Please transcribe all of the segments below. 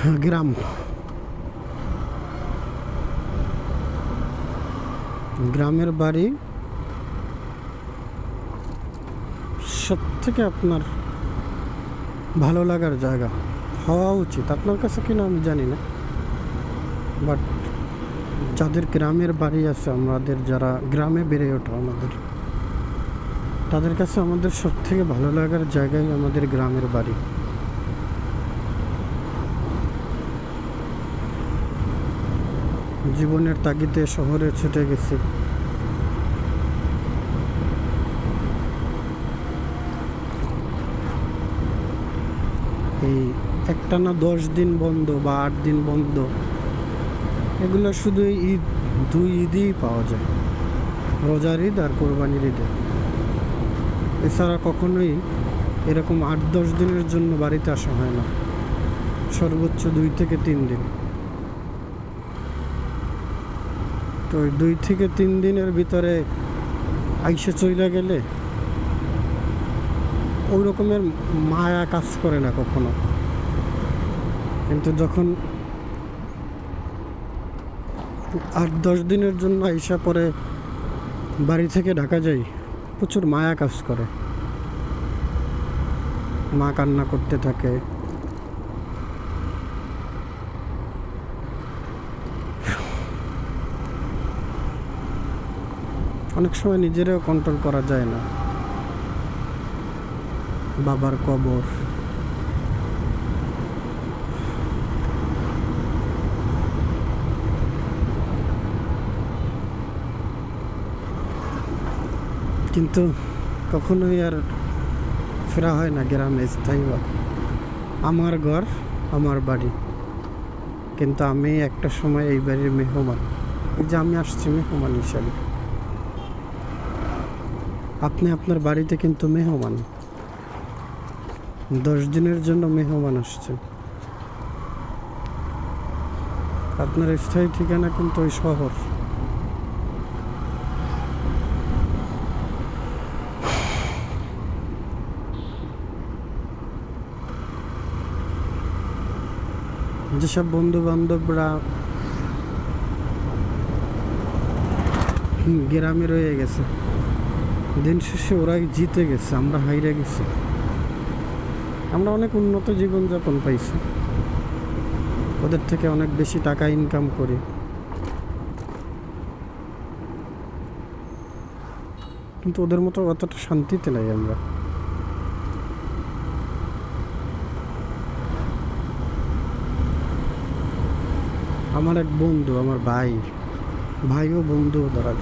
গ্রাম গ্রামের বাড়ি সব থেকে আপনার ভালো লাগার জায়গা। হওয়া উচিত। আপনার কাছে কিনা আমি জানি না। বাট যাদের গ্রামের বাড়ি আছে, আমাদের যারা গ্রামে বেড়ে ওঠা আমাদের, তাদের কাছে আমাদের সব থেকে ভালো লাগার জায়গায় আমাদের গ্রামের বাড়ি। জীবনের তাগিদে শহরে ছুটে গেছি। এই একটানা দশ দিন বন্ধ বা আট দিন বন্ধ, এগুলো শুধু ঈদ, দুই ঈদই পাওয়া যায়। রোজার ঈদ আর কোরবানির ঈদে। এছাড়া কখনোই এরকম আট দশ দিনের জন্য বাড়িতে আসা হয় না। সর্বোচ্চ দুই থেকে তিন দিন। তো দুই থেকে তিন দিনের ভিতরে আইসে চইলা গেলে ওই রকমের মায়া কাজ করে না কখনো। কিন্তু যখন আট, দশ দিনের জন্য আইসা পরে বাড়ি থেকে ঢাকা যাই, প্রচুর মায়া কাজ করে। মা কান্না করতে থাকে। অনেক সময় নিজেরাও কন্ট্রোল করা যায় না। বাবার কবর। কিন্তু কখনোই আর ফেরা হয় না গ্রামে, স্থায়ী আমার ঘর, আমার বাড়ি। কিন্তু আমি একটা সময় এই বাড়ির মেহমান। এই যে আমি আসছি মেহমান হিসাবে। আপনি আপনার বাড়িতে কিন্তু মেহমান। দশ দিনের জন্য মেহমান আসছে। আপনার স্থায়ী ঠিকানা কিন্তু ওই শহর। যেসব বন্ধু বান্ধবরা গ্রামে রয়ে গেছে দিন শেষে ওরাই জিতে গেছে, আমরা হাইরে গেছি। আমরা অনেক উন্নত জীবনযাপন পাইছি। ওদের থেকে অনেক বেশি টাকা ইনকাম করি। কিন্তু ওদের মতো অতটা শান্তিতে নাই আমরা। আমার এক বন্ধু, আমার ভাই, ভাইও বন্ধু ধরা।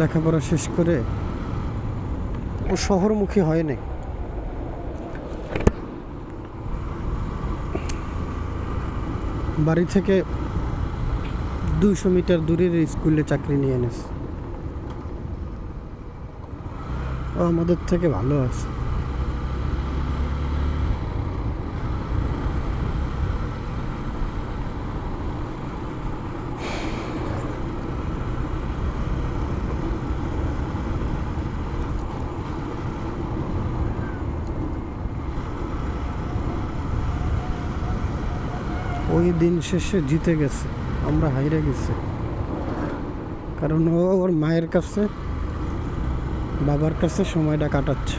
লেখাপড়া শেষ করে ও শহরমুখী হয়নি। বাড়ি থেকে দুইশো মিটার দূরের স্কুলে চাকরি নিয়ে এনেছে। ও আমাদের থেকে ভালো আছে। ওই দিন শেষে জিতে গেছে। আমরা হাইরে গেছি। কারণ ও ওর মায়ের কাছে, বাবার কাছে সময়টা কাটাচ্ছে।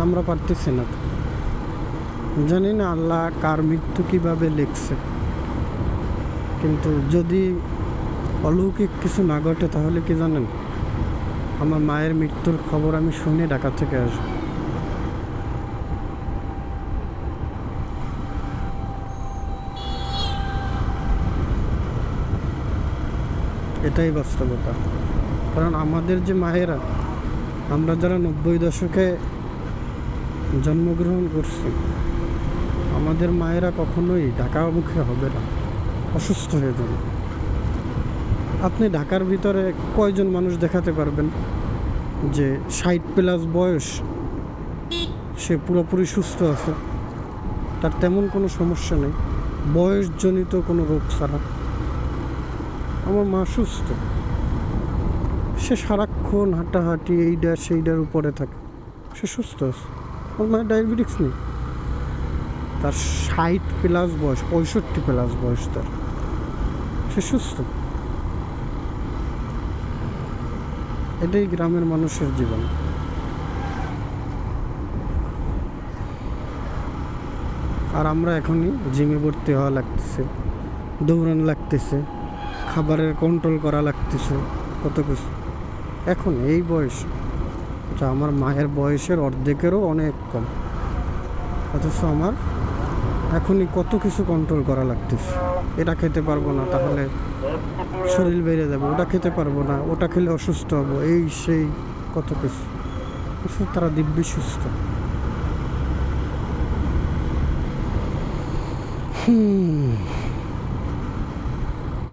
আমরা পারতেছি না। জানি না আল্লাহ কার মৃত্যু কীভাবে লিখছে। কিন্তু যদি অলৌকিক কিছু না ঘটে তাহলে কি জানেন? আমার মায়ের মৃত্যুর খবর আমি শুনে ঢাকা থেকে আসব। এটাই বাস্তবতা। কারণ আমাদের যে মায়েরা, আমরা যারা নব্বই দশকে জন্মগ্রহণ করছি, আমাদের মায়েরা কখনোই ঢাকা মুখে হবে না, অসুস্থ হয়ে যাবে। আপনি ঢাকার ভিতরে কয়জন মানুষ দেখাতে পারবেন যে ষাট প্লাস বয়স, সে পুরোপুরি সুস্থ আছে? তার তেমন কোনো সমস্যা নেই। বয়সজনিত কোনো রোগ ছাড়া। আমার মা সুস্থ। সে সারাক্ষণ হাঁটাহাঁটি এইটা সেইটার উপরে থাকে। সে সুস্থ আছে। আমার মায়ের ডায়াবেটিক্স নেই। তার ষাট প্লাস বয়স, পঁয়ষট্টি প্লাস বয়স তার। সে সুস্থ। এটাই গ্রামের মানুষের জীবন। আর আমরা এখনই জিমে ভর্তি হওয়া লাগতেছে, দৌড়ানো লাগতেছে। খাবারের কন্ট্রোল করা লাগতেছে, কত কিছু। এখন এই বয়স যা আমার মায়ের বয়সের অর্ধেকেরও অনেক কম। অথচ আমার এখনই কত কিছু কন্ট্রোল করা লাগতেছে। এটা খেতে পারব না, তাহলে শরীর বেড়ে যাবে, ওটা খেতে পারব না, ওটা খেলে অসুস্থ হব, এই সেই কত কিছু। তারা দিব্যি সুস্থ। হুম।